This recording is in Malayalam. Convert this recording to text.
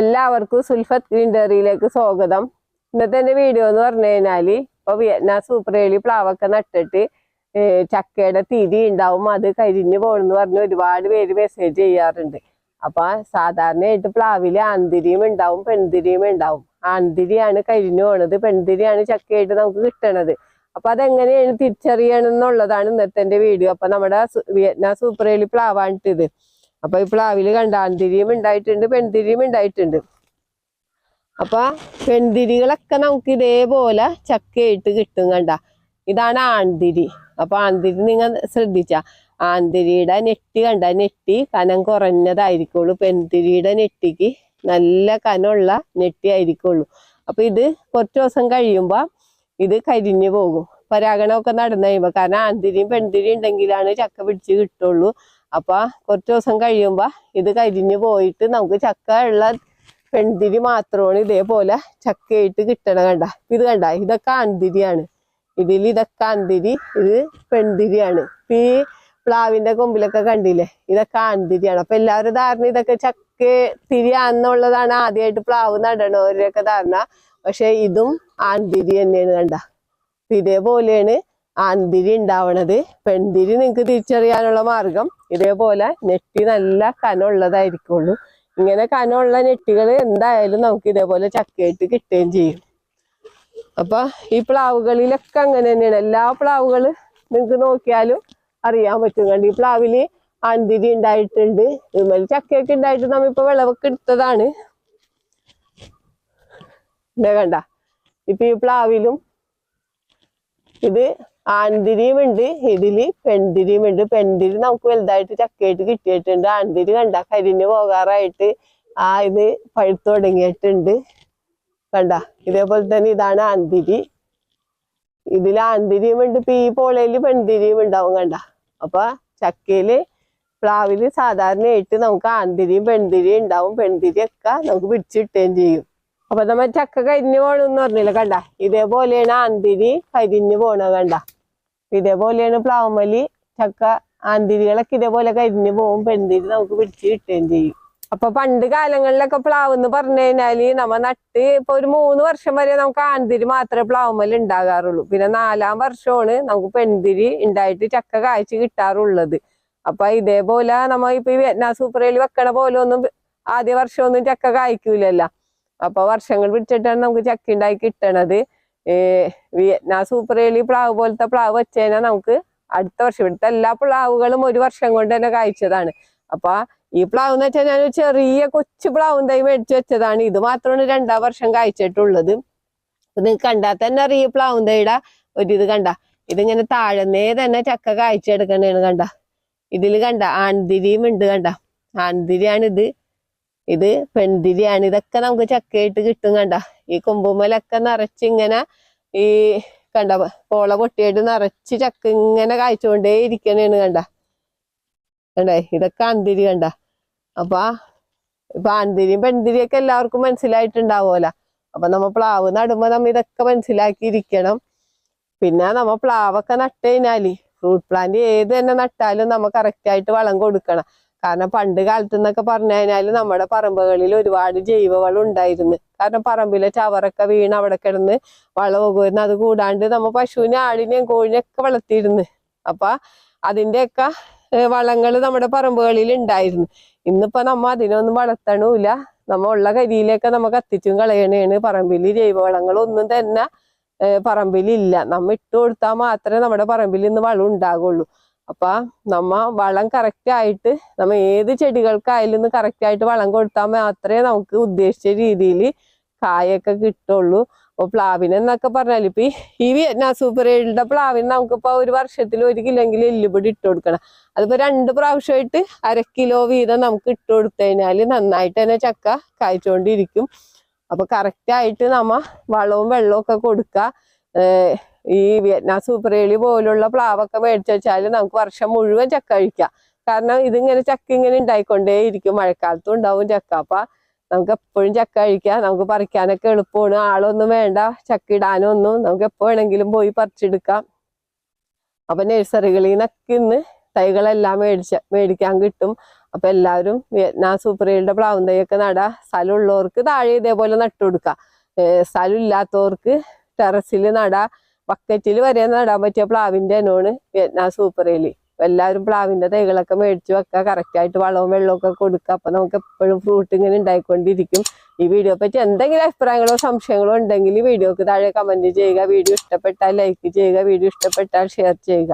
എല്ലാവർക്കും സുൽഫത്ത് ഗ്രീൻ സ്വാഗതം. ഇന്നത്തെ എന്റെ വീഡിയോ എന്ന് പറഞ്ഞു കഴിഞ്ഞാൽ ഇപ്പോൾ വിയറ്റ്നാം സൂപ്പർ ഏലി പ്ലാവൊക്കെ നട്ടിട്ട് ചക്കയുടെ തിരി ഉണ്ടാവും അത് കരിഞ്ഞു പോകണമെന്ന് പറഞ്ഞ് ഒരുപാട് പേര് മെസ്സേജ് ചെയ്യാറുണ്ട്. അപ്പോൾ സാധാരണയായിട്ട് പ്ലാവിൽ ആന്തിരിയും ഉണ്ടാവും പെൺതിരിയും ഉണ്ടാവും. ആന്തിരിയാണ് കരിഞ്ഞു പോണത് പെൺതിരിയാണ് ചക്കയായിട്ട് നമുക്ക് കിട്ടണത്. അപ്പോൾ അതെങ്ങനെയാണ് തിരിച്ചറിയണം എന്നുള്ളതാണ് ഇന്നത്തെ എന്റെ വീഡിയോ അപ്പോൾ നമ്മുടെ വിയറ്റ്നാ ഏലി പ്ലാവാണിട്ടിത്. അപ്പൊ ഈ പ്ലാവിൽ കണ്ട ആൺതിരിയും ഉണ്ടായിട്ടുണ്ട് പെൺതിരിയും ഉണ്ടായിട്ടുണ്ട്. അപ്പൊ പെൺതിരികളൊക്കെ നമുക്ക് ഇതേപോലെ ചക്കയായിട്ട് കിട്ടും കണ്ട. ഇതാണ് ആൺതിരി. അപ്പൊ ആൺതിരി നിങ്ങൾ ശ്രദ്ധിച്ച. ആൺതിരിയുടെ നെറ്റി കണ്ട നെറ്റി കനം കുറഞ്ഞതായിരിക്കുള്ളൂ. പെൺതിരിയുടെ നെറ്റിക്ക് നല്ല കനമുള്ള നെറ്റി ആയിരിക്കുള്ളൂ. അപ്പൊ ഇത് കുറച്ച് ദിവസം കഴിയുമ്പോ ഇത് കരിഞ്ഞു പോകും. പരാഗണമൊക്കെ നടന്നു കഴിയുമ്പോ കാരണം ആൺതിരിയും പെൺതിരിയും ഉണ്ടെങ്കിലാണ് ചക്ക പിടിച്ച് കിട്ടുള്ളൂ. അപ്പൊ കുറച്ച് ദിവസം കഴിയുമ്പോ ഇത് കരിഞ്ഞു പോയിട്ട് നമുക്ക് ചക്ക ഉള്ള പെൺതിരി മാത്രമാണ് ഇതേപോലെ ചക്കയായിട്ട് കിട്ടണ കണ്ട. ഇത് കണ്ട? ഇതൊക്കെ ആൺതിരിയാണ്. ഇതിൽ ഇതൊക്കെ ആൺതിരി ഇത് പെൺതിരിയാണ്. ഈ പ്ലാവിന്റെ കൊമ്പിലൊക്കെ കണ്ടില്ലേ? ഇതൊക്കെ ആൺതിരിയാണ്. അപ്പൊ എല്ലാവരും ധാരണ ഇതൊക്കെ ചക്ക തിരിയാന്നുള്ളതാണ് ആദ്യമായിട്ട് പ്ലാവ് നടണവരൊക്കെ ധാരണ. പക്ഷെ ഇതും ആൺതിരി തന്നെയാണ് കണ്ട. ഇതേപോലെയാണ് ആൺതിരി ഉണ്ടാവണത്. പെൺതിരി നിങ്ങൾക്ക് തിരിച്ചറിയാനുള്ള മാർഗം ഇതേപോലെ നെറ്റി നല്ല കനമുള്ളതായിരിക്കുള്ളൂ. ഇങ്ങനെ കനമുള്ള നെറ്റികൾ എന്തായാലും നമുക്ക് ഇതേപോലെ ചക്കയായിട്ട് കിട്ടുകയും ചെയ്യും. അപ്പൊ ഈ പ്ലാവുകളിലൊക്കെ അങ്ങനെ തന്നെയാണ്. എല്ലാ പ്ലാവുകൾ നിങ്ങൾക്ക് നോക്കിയാലും അറിയാൻ പറ്റും. കണ്ട് ഈ പ്ലാവിൽ ആൺതിരി ഉണ്ടായിട്ടുണ്ട്. ഇതുപോലെ ചക്കയൊക്കെ ഉണ്ടായിട്ട് നമ്മ ഇപ്പൊ വിളവൊക്കെ എടുത്തതാണ്. കണ്ട. ഇപ്പൊ ഈ പ്ലാവിലും ഇത് ആൺതിരിയും ഉണ്ട് ഇതിൽ പെൺതിരിയും ഉണ്ട് പെൺതിരി നമുക്ക് വലുതായിട്ട് ചക്കയായിട്ട് കിട്ടിയിട്ടുണ്ട്. ആൺതിരി കണ്ട കരിഞ്ഞു പോകാറായിട്ട് ആ ഇത് പഴുത്തു തുടങ്ങിയിട്ടുണ്ട്. കണ്ട? ഇതേപോലെ തന്നെ ഇതാണ് ആൺതിരി ഇതിൽ ആൺതിരിയും ഉണ്ട് ഇപ്പൊ ഈ പോളയിൽ പെൺതിരിയും ഉണ്ടാവും കണ്ട? അപ്പൊ ചക്കയിൽ പ്ലാവിൽ സാധാരണയായിട്ട് നമുക്ക് ആൺതിരിയും പെൺതിരിയും ഉണ്ടാവും. പെൺതിരിയൊക്കെ നമുക്ക് പിടിച്ചു കിട്ടുകയും ചെയ്യും. അപ്പൊ നമ്മ ചക്ക കരിഞ്ഞു പോണെന്ന് പറഞ്ഞില്ല കണ്ട? ഇതേപോലെയാണ് ആന്തിരി കരിഞ്ഞു പോണ കണ്ട? ഇതേപോലെയാണ് പ്ലാവമലി ചക്ക ആന്തിരികളൊക്കെ ഇതേപോലെ കരിഞ്ഞു പോകും പെൺതിരി നമുക്ക് പിടിച്ച് കിട്ടുകയും ചെയ്യും. അപ്പൊ പണ്ട് കാലങ്ങളിലൊക്കെ പ്ലാവ് എന്ന് പറഞ്ഞു കഴിഞ്ഞാൽ നമ്മ നട്ട് ഇപ്പൊ ഒരു മൂന്ന് വർഷം വരെ നമുക്ക് ആന്തിരി മാത്രമേ പ്ലാവുമ്മൽ ഉണ്ടാകാറുള്ളൂ. പിന്നെ നാലാം വർഷമാണ് നമുക്ക് പെൺതിരി ഉണ്ടായിട്ട് ചക്ക കായ്ച്ച് കിട്ടാറുള്ളത്. അപ്പൊ ഇതേപോലെ നമ്മ ഇപ്പൊ വിയറ്റ്നാം സൂപ്പറേലി വെക്കണ പോലെ ഒന്നും ആദ്യ വർഷമൊന്നും ചക്ക കായ്ക്കൂലല്ല. അപ്പൊ വർഷങ്ങൾ പിടിച്ചിട്ടാണ് നമുക്ക് ചക്ക ഉണ്ടായി കിട്ടണത്. വിയറ്റ്നാം സൂപ്പർ ഏലി പ്ലാവ് പോലത്തെ പ്ലാവ് വെച്ചുകഴിഞ്ഞാൽ നമുക്ക് അടുത്ത വർഷം. ഇവിടുത്തെ എല്ലാ പ്ലാവുകളും ഒരു വർഷം കൊണ്ട് തന്നെ കായ്ച്ചതാണ്. അപ്പൊ ഈ പ്ലാവ് എന്ന് വെച്ചാൽ ഞാൻ ചെറിയ കൊച്ചു പ്ലാവും തൈ മേടിച്ചു വെച്ചതാണ്. ഇത് മാത്രമാണ് രണ്ടാം വർഷം കായ്ച്ചിട്ടുള്ളത്. അപ്പൊ നിങ്ങൾക്ക് കണ്ടാൽ തന്നെ അറിയ പ്ലാവും തൈയുടെ ഒരു ഇത് കണ്ട. ഇതിങ്ങനെ താഴന്നേ തന്നെ ചക്ക കായ്ച്ചെടുക്കണേണ് കണ്ട. ഇതിൽ കണ്ട ആൺതിരിയും ഉണ്ട് കണ്ട. ആൺതിരിയാണ് ഇത് പെൺതിരിയാണ്. ഇതൊക്കെ നമുക്ക് ചക്കയായിട്ട് കിട്ടും കണ്ട. ഈ കൊമ്പുമലൊക്കെ നിറച്ച് ഇങ്ങനെ ഈ കണ്ട പോള പൊട്ടിയായിട്ട് നിറച്ച് ചക്ക ഇങ്ങനെ കായ്ച്ചുകൊണ്ടേ ഇരിക്കണേണ് കണ്ട. കണ്ടേ? ഇതൊക്കെ അന്തിരി കണ്ട. അപ്പൊ ഇപ്പൊ അന്തിരിയും പെൺതിരിയും ഒക്കെ എല്ലാവർക്കും മനസ്സിലായിട്ടുണ്ടാവുമല്ല. അപ്പൊ നമ്മ പ്ലാവ് നടുമ്പോ നമ്മ ഇതൊക്കെ മനസ്സിലാക്കിയിരിക്കണം. പിന്നെ നമ്മ പ്ലാവൊക്കെ നട്ട് കഴിഞ്ഞാൽ ഫ്രൂട്ട് പ്ലാന്റ് ഏത് തന്നെ നട്ടാലും നമ്മ കറക്റ്റ് ആയിട്ട് വളം കൊടുക്കണം. കാരണം പണ്ട് കാലത്ത് എന്നൊക്കെ പറഞ്ഞു കഴിഞ്ഞാൽ നമ്മുടെ പറമ്പുകളിൽ ഒരുപാട് ജൈവവളം ഉണ്ടായിരുന്നു. കാരണം പറമ്പിലെ ചവറൊക്കെ വീണ് അവിടെ കിടന്ന് വളം പോകുമായിരുന്നു അത് കൂടാണ്ട് നമ്മ പശുവിനെ ആടിനെയും കോഴിനെയൊക്കെ വളർത്തിയിരുന്നു. അപ്പൊ അതിന്റെയൊക്കെ വളങ്ങൾ നമ്മുടെ പറമ്പുകളിൽ ഉണ്ടായിരുന്നു. ഇന്നിപ്പോ നമ്മ അതിനൊന്നും വളർത്തണമില്ല നമ്മ ഉള്ള കരിയിലൊക്കെ നമ്മ കത്തിച്ചും കളയണേണ്. പറമ്പിൽ ജൈവവളങ്ങളൊന്നും തന്നെ പറമ്പിലില്ല. നമ്മ ഇട്ട് കൊടുത്താൽ മാത്രമേ നമ്മുടെ പറമ്പിൽ ഇന്ന് വളം ഉണ്ടാകുള്ളൂ അപ്പൊ നമ്മ വളം കറക്റ്റ് ആയിട്ട് നമ്മ ഏത് ചെടികൾക്കായാലും ഒന്ന് കറക്റ്റ് ആയിട്ട് വളം കൊടുത്താൽ മാത്രമേ നമുക്ക് ഉദ്ദേശിച്ച രീതിയിൽ കായൊക്കെ കിട്ടുള്ളൂ. അപ്പൊ പ്ലാവിന് എന്നൊക്കെ പറഞ്ഞാൽ ഇപ്പൊ ഈ- വിയറ്റ്നാം സൂപ്പർ ഏഴിന്റെ പ്ലാവിന് നമുക്കിപ്പോ ഒരു വർഷത്തിൽ ഒരു കിലോയെങ്കിലും എല്ലുപൊടി ഇട്ട് കൊടുക്കണം. അതിപ്പോ രണ്ട് പ്രാവശ്യമായിട്ട് അര കിലോ വീതം നമുക്ക് ഇട്ട് കൊടുത്തു കഴിഞ്ഞാൽ നന്നായിട്ട് തന്നെ ചക്ക കായ്ച്ചുകൊണ്ടിരിക്കും അപ്പൊ കറക്റ്റ് ആയിട്ട് നമ്മ വളവും വെള്ളവും ഒക്കെ കൊടുക്ക. ഈ വിയറ്റ്നാം സൂപ്പർ ഏളി പോലുള്ള പ്ലാവൊക്കെ മേടിച്ചു വെച്ചാൽ നമുക്ക് വർഷം മുഴുവൻ ചക്ക കഴിക്കാം. കാരണം ഇതിങ്ങനെ ചക്ക ഇങ്ങനെ ഉണ്ടായിക്കൊണ്ടേ ഇരിക്കും. മഴക്കാലത്തും ഉണ്ടാവും ചക്ക. അപ്പൊ നമുക്ക് എപ്പോഴും ചക്ക കഴിക്കാം. നമുക്ക് പറിക്കാനൊക്കെ എളുപ്പമാണ്. ആളൊന്നും വേണ്ട. ചക്ക ഇടാനൊന്നും നമുക്ക് എപ്പോ വേണമെങ്കിലും പോയി പറിച്ചെടുക്കാം. അപ്പൊ നഴ്സറികളിൽ നിന്നൊക്കെ ഇന്ന് തൈകളെല്ലാം മേടിച്ച മേടിക്കാൻ കിട്ടും. അപ്പൊ എല്ലാവരും വിയറ്റ്നാം സൂപ്പറേലിന്റെ പ്ലാവും തൈയൊക്കെ നടാ. സ്ഥലമുള്ളവർക്ക് താഴെ ഇതേപോലെ നട്ടു കൊടുക്കാം സ്ഥലം ഇല്ലാത്തവർക്ക് ടെറസിൽ നടാ. ബക്കറ്റിൽ വരെ നടാൻ പറ്റിയ പ്ലാവിന്റെ തന്നെയാണ് വിയറ്റ്നാം സൂപ്പറേലി. എല്ലാവരും പ്ലാവിന്റെ തൈകളൊക്കെ മേടിച്ച് വെക്കുക കറക്റ്റ് ആയിട്ട് വളവും വെള്ളവും ഒക്കെ കൊടുക്കുക അപ്പൊ നമുക്ക് എപ്പോഴും ഫ്രൂട്ട് ഇങ്ങനെ ഉണ്ടായിക്കൊണ്ടിരിക്കും. ഈ വീഡിയോ പറ്റി എന്തെങ്കിലും അഭിപ്രായങ്ങളോ സംശയങ്ങളോ ഉണ്ടെങ്കിൽ വീഡിയോക്ക് താഴെ കമന്റ് ചെയ്യുക. വീഡിയോ ഇഷ്ടപ്പെട്ടാൽ ലൈക്ക് ചെയ്യുക. വീഡിയോ ഇഷ്ടപ്പെട്ടാൽ ഷെയർ ചെയ്യുക.